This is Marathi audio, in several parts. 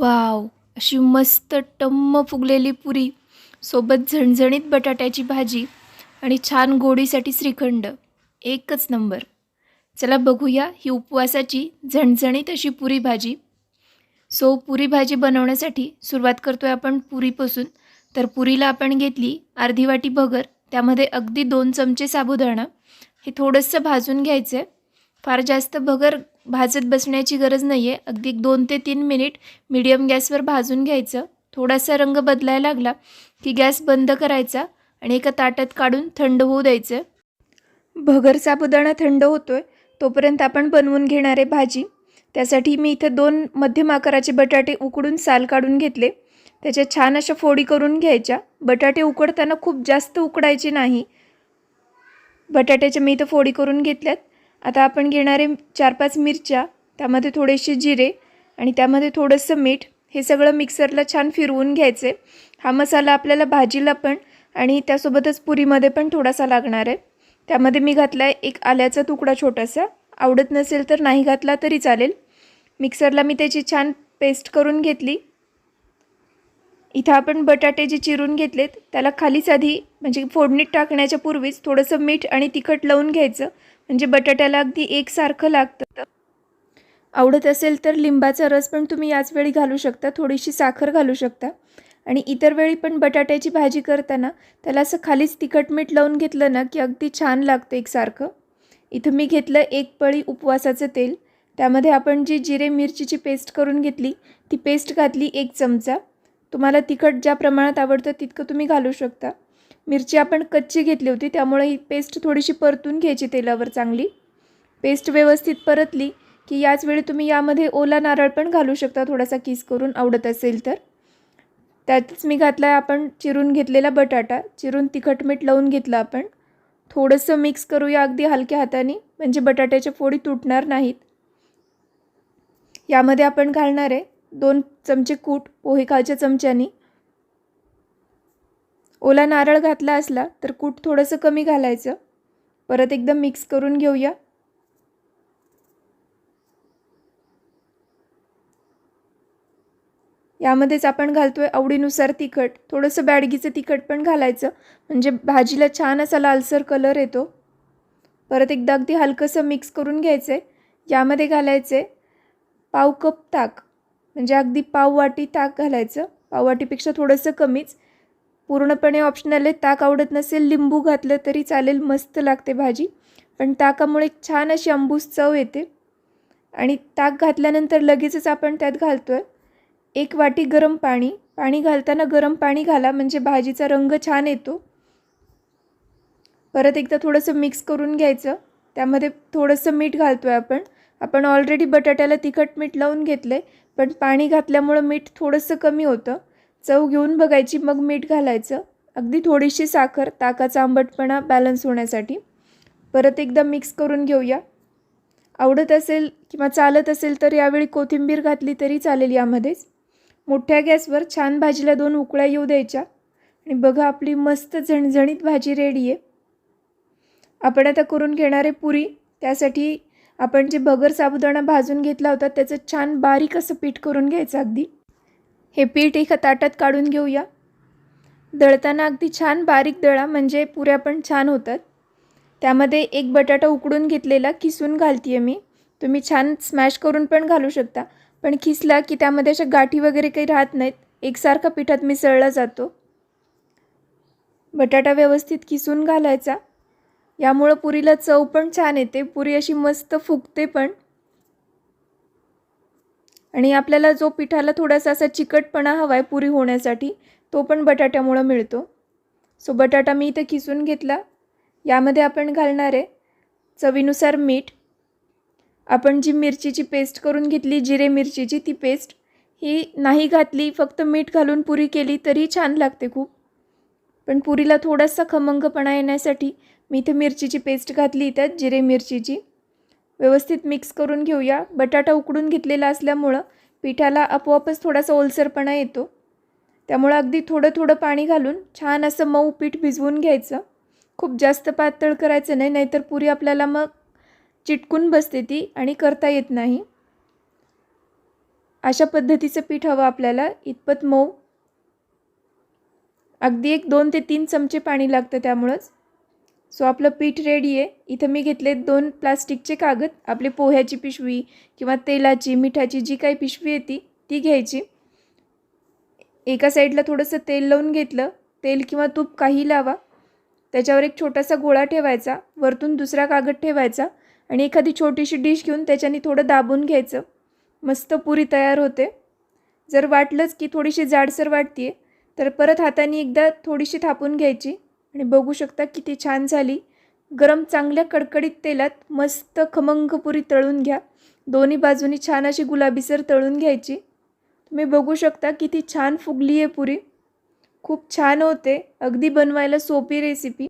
वाव अशी मस्त टम्म फुगलेली पुरी सोबत झणझणीत बटाट्याची भाजी आणि छान गोडीसाठी श्रीखंड एकच नंबर. चला बघूया ही उपवासाची झणझणीत अशी पुरी भाजी. सो पुरी भाजी बनवण्यासाठी सुरुवात करतो आहे आपण पुरीपासून. तर पुरीला आपण घेतली अर्धी वाटी भगर त्यामध्ये अगदी दोन चमचे साबुदाणा. हे थोडंसं भाजून घ्यायचं आहे फार जास्त भगर भाजत बसण्याची गरज नाही आहे अगदी एक दोन ते तीन मिनिट मिडियम गॅसवर भाजून घ्यायचं. थोडासा रंग बदलायला लागला की गॅस बंद करायचा आणि एका ताटात काढून थंड होऊ द्यायचं. भगर साबुदाणा थंड होतो आहे तोपर्यंत आपण बनवून घेणार आहे भाजी. त्यासाठी मी इथं दोन मध्यम आकाराचे बटाटे उकडून साल काढून घेतले. त्याच्या छान अशा फोडी करून घ्यायच्या. बटाटे उकडताना खूप जास्त उकडायचे नाही. बटाट्याच्या मी इथं फोडी करून घेतल्यात. आता आपण घेणारे चार पाच मिरच्या त्यामध्ये थोडेसे जिरे आणि त्यामध्ये थोडंसं मीठ हे सगळं मिक्सरला छान फिरवून घ्यायचे. हा मसाला आपल्याला भाजीला पण आणि त्यासोबतच पुरीमध्ये पण थोडासा लागणार आहे. त्यामध्ये मी घातला आहे एक आल्याचा तुकडा छोटासा. आवडत नसेल तर नाही घातला तरी चालेल. मिक्सरला मी त्याची छान पेस्ट करून घेतली. इथं आपण बटाटे जे चिरून घेतलेत त्याला खालीच आधी म्हणजे फोडणीत टाकण्याच्या पूर्वीच थोडंसं मीठ आणि तिखट लावून घ्यायचं. म्हणजे बटाट्याला अगदी एकसारखं लागतं. आवडत असेल तर लिंबाचा रस पण तुम्ही याच वेळी घालू शकता थोडीशी साखर घालू शकता. आणि इतर वेळी पण बटाट्याची भाजी करताना त्याला असं खालीच तिखट मीठ लावून घेतलं ना की अगदी छान लागतं एकसारखं. इथं मी घेतलं एक पळी उपवासाचं तेल. त्यामध्ये आपण जी जिरे मिरचीची पेस्ट करून घेतली ती पेस्ट घातली एक चमचा. तुम्हाला तिखट ज्या प्रमाणात आवडतं तितकं तुम्ही घालू शकता. मिरची आपण कच्ची घेतली होती त्यामुळे ही पेस्ट थोडीशी परतून घ्यायची तेलावर चांगली. पेस्ट व्यवस्थित परतली की याच वेळी तुम्ही यामध्ये ओला नारळ पण घालू शकता थोडासा किस करून आवडत असेल तर. त्यातच मी घातला आहे आपण चिरून घेतलेला बटाटा चिरून तिखट मीठ लावून घेतलं आपण. थोडंसं मिक्स करूया अगदी हलक्या हाताने म्हणजे बटाट्याच्या फोडी तुटणार नाहीत. यामध्ये आपण घालणार आहे दोन चमचे कूट पोहे खालच्या चमच्यानी. ओला नारळ घातला असला तर कूट थोडंसं कमी घालायचं. परत एकदम मिक्स करून घेऊया. यामध्येच आपण घालतोय आवडीनुसार तिखट. थोडंसं बॅडगीचं तिखट पण घालायचं. म्हणजे भाजीला छान असा लालसर कलर येतो. परत एकदा अगदी हलकंसं मिक्स करून घ्यायचं आहे यामध्ये घालायचं आहे पाव कप ताक. म्हणजे अगदी पाव वाटी ताक घालायचं. पाववाटीपेक्षा थोडंसं कमीच. पूर्णपणे ऑप्शनल आहे. ताक आवडत नसेल लिंबू घातलं तरी चालेल मस्त लागते भाजी. पण ताकामुळे छान अशी अंबूस चव येते. आणि ताक घातल्यानंतर लगेचच आपण त्यात घालतो आहे एक वाटी गरम पाणी. पाणी घालताना गरम पाणी घाला म्हणजे भाजीचा रंग छान येतो. परत एकदा थोडंसं मिक्स करून घ्यायचं. त्यामध्ये थोडंसं मीठ घालतो आहे आपण. आपण ऑलरेडी बटाट्याला तिखट मीठ लावून घेतलं आहे पण पाणी घातल्यामुळं मीठ थोडंसं कमी होतं. चव घेऊन बघायची मग मीठ घालायचं. अगदी थोडीशी साखर ताकाचा आंबटपणा बॅलन्स होण्यासाठी. परत एकदा मिक्स करून घेऊया. आवडत असेल किंवा चालत असेल तर यावेळी कोथिंबीर घातली तरी चालेल यामध्येच. मोठ्या गॅसवर छान भाजीला दोन उकळ्या येऊ द्यायच्या. आणि बघा आपली मस्त झणझणीत भाजी रेडी आहे. आपण आता करून घेणारे पुरी. त्यासाठी आपण जे बगर साबुदाणा भाजून घेतला होता त्याचं छान बारीक असं पीठ करून घ्यायचं अगदी. हे पीठ एका ताटात काढून घेऊया. दळताना अगदी छान बारीक दळा म्हणजे पुऱ्या पण छान होतात. त्यामध्ये एक बटाटा उकडून घेतलेला किसून घालते आहे मी. तुम्ही छान स्मॅश करून पण घालू शकता. पण खिसला की त्यामध्ये अशा गाठी वगैरे काही राहत नाहीत. एकसारखा पिठात मिसळला जातो. बटाटा व्यवस्थित किसून घालायचा. यामुळं पुरीला चव पण छान येते. पुरी अशी मस्त फुगते पण. आणि आपल्याला जो पिठाला थोडासा असा चिकटपणा हवा आहे पुरी होण्यासाठी तो पण बटाट्यामुळं मिळतो. सो बटाटा मी इथं किसून घेतला. यामध्ये आपण घालणार आहे चवीनुसार मीठ. आपण जी मिरचीची पेस्ट करून घेतली जिरे मिरचीची ती पेस्ट ही नाही घातली फक्त मीठ घालून पुरी केली तरी छान लागते खूप. पण पुरीला थोडासा खमंगपणा येण्यासाठी मी इथे मिरचीची पेस्ट घातली त्यात जिरे मिरचीची. व्यवस्थित मिक्स करून घेऊया. बटाटा उकडून घेतलेला असल्यामुळं पिठाला आपोआपच थोडासा ओलसरपणा येतो. त्यामुळं अगदी थोडं थोडं पाणी घालून छान असं मऊ पीठ भिजवून घ्यायचं. खूप जास्त पातळ करायचं नाही नाहीतर पुरी आपल्याला मग चिटकून बसते ती आणि करता येत नाही. अशा पद्धतीचं पीठ हवं आपल्याला इतपत मऊ. अगदी एक दोन ते तीन चमचे पाणी लागतं त्यामुळंच. सो आपलं पीठ रेडी आहे. इथं मी घेतले दोन प्लास्टिकचे कागद आपली पोह्याची पिशवी किंवा तेलाची मिठाची जी काही पिशवी येते ती घ्यायची. एका साईडला थोडंसं तेल लावून घेतलं. तेल किंवा तूप काही लावा. त्याच्यावर एक छोटासा गोळा ठेवायचा. वरतून दुसरा कागद ठेवायचा. आणि एखादी छोटीशी डिश घेऊन त्याच्याने थोडं दाबून घ्यायचं. मस्त पुरी तयार होते. जर वाटलंच की थोडीशी जाडसर वाटते तर परत हाताने एकदा थोडीशी थापून घ्यायची. आणि बघू शकता किती छान झाली. गरम चांगल्या कडकडीत तेलात मस्त खमंग पुरी तळून घ्या. दोन्ही बाजूनी छान अशी गुलाबीसर तळून घ्यायची. तुम्ही बघू शकता किती छान फुगली आहे पुरी. खूप छान होते. अगदी बनवायला सोपी रेसिपी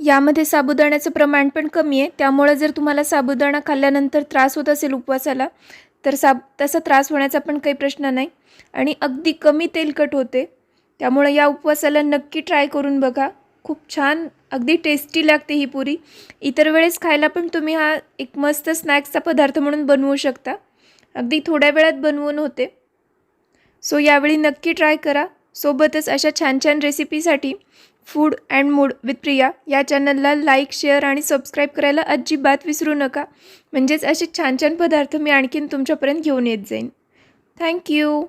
यामध्ये साबुदाण्याचं प्रमाण पण कमी आहे. त्यामुळे जर तुम्हाला साबुदाणा खाल्ल्यानंतर त्रास होत असेल उपवासाला तर साब तसा त्रास होण्याचा पण काही प्रश्न नाही. आणि अगदी कमी तेलकट होते. त्यामुळे या उपवासाला नक्की ट्राय करून बघा. खूप छान अगदी टेस्टी लागते ही पुरी. इतर वेळेस खायला पण तुम्ही हा एक मस्त स्नॅक्सचा पदार्थ म्हणून बनवू शकता. अगदी थोड्या वेळात बनवून होते. सो यावेळी नक्की ट्राय करा. सोबतच अशा छान छान रेसिपीसाठी food and mood with Priya या चॅनलला लाईक शेअर आणि सबस्क्राईब करायला अजिबात विसरू नका. म्हणजेच असे छान छान पदार्थ मी आणखीन तुमच्यापर्यंत घेऊन येत जाईन. थँक्यू